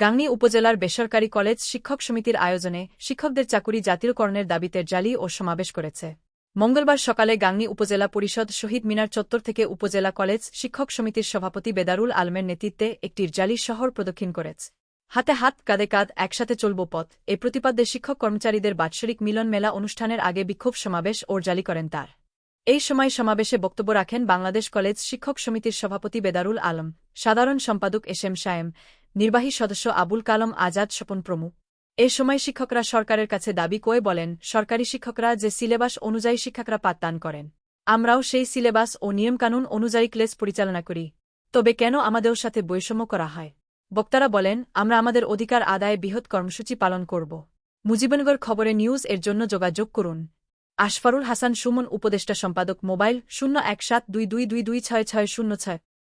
গাংনী উপজেলার বেসরকারি কলেজ শিক্ষক সমিতির আয়োজনে শিক্ষকদের চাকুরি জাতীয়করণের দাবিতে র্যালি ও সমাবেশ করেছে। মঙ্গলবার সকালে গাংনী উপজেলা পরিষদ শহীদ মিনার চত্বর থেকে উপজেলা কলেজ শিক্ষক সমিতির সভাপতি বেদারুল আলমের নেতৃত্বে একটি র্যালি শহর প্রদক্ষিণ করেছে। হাতে হাত, কাঁধে কাঁধ, একসাথে চলব পথ, এ প্রতিপাদ্যে শিক্ষক কর্মচারীদের বাৎসরিক মিলন মেলা অনুষ্ঠানের আগে বিক্ষোভ সমাবেশ ও জালি করেন তার। এই সময় সমাবেশে বক্তব্য রাখেন বাংলাদেশ কলেজ শিক্ষক সমিতির সভাপতি বেদারুল আলম, সাধারণ সম্পাদক এস এম সায়েম নির্বাহী সদস্য আবুল কালম আজাদ স্বপন প্রমুখ। এ সময় শিক্ষকরা সরকারের কাছে দাবি করে বলেন, সরকারি শিক্ষকরা যে সিলেবাস অনুযায়ী শিক্ষকরা পাঠদান করেন, আমরাও সেই সিলেবাস ও নিয়মকানুন অনুযায়ী ক্লেস পরিচালনা করি। তবে কেন আমাদের সাথে বৈষম্য করা হয়? বক্তারা বলেন, আমরা আমাদের অধিকার আদায়ে বৃহৎ কর্মসূচি পালন করব। মুজিবনগর খবরে নিউজ এর জন্য যোগাযোগ করুন। আশফারুল হাসান সুমন, উপদেষ্টা সম্পাদক মোবাইল শূন্য এক সাত দুই দুই দুই দুই ছয় ছয় শূন্য ছয়।